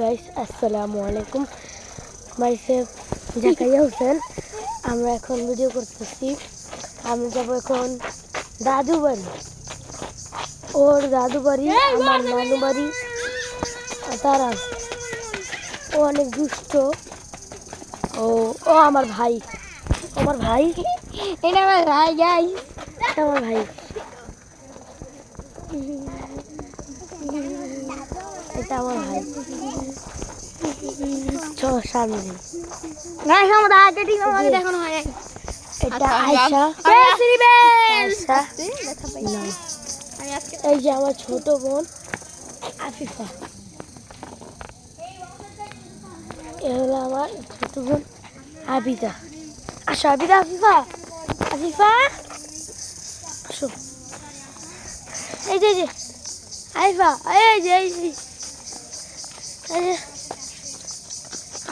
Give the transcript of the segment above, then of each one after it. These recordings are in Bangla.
গাইস আসসালামু আলাইকুম। মাইসেফ জাকাইয়া হোসেন। আমরা এখন ভিডিও করতেছি। আমি যাব এখন দাদু বাড়ি ওর দাদু বাড়ি আমার নানু বাড়ি তারা। ও অনেক দুষ্ট। ও ও আমার ভাই। আমার ভাই? এটা আমার ভাই যাই আমার ভাই। এটা আমার ভাই। চল সামনে গাই আমার দাদা ঠিক আমাকে দেখানো হয় এটা এই যে আমার ছোট বোন আফিফা। এ হলো আমার ছোট বোন আবিদা। আসো আবিদা আফিফা। আফিফা আসো। এই যে যে এই যে এই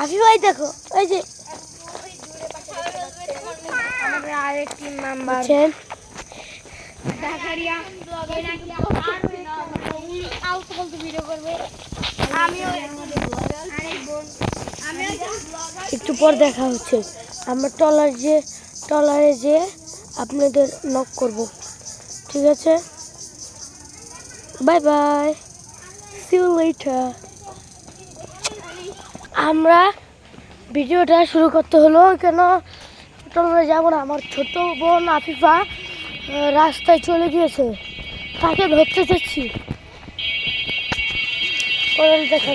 আফিফা এই দেখো এই যে। আমাদের আরেকটি মেম্বার আমিও একটু পর দেখা হচ্ছে। আমরা টলার যে টলারে যে আপনাদের নক করব। ঠিক আছে? Bye bye see you later আমরা ভিডিওটা শুরু করতে হলো, কেন তোমরা যেমন আমার ছোট বোন আফিফা রাস্তায় চলে গিয়েছে। তাকে ধরতে চাচ্ছি পরে দেখা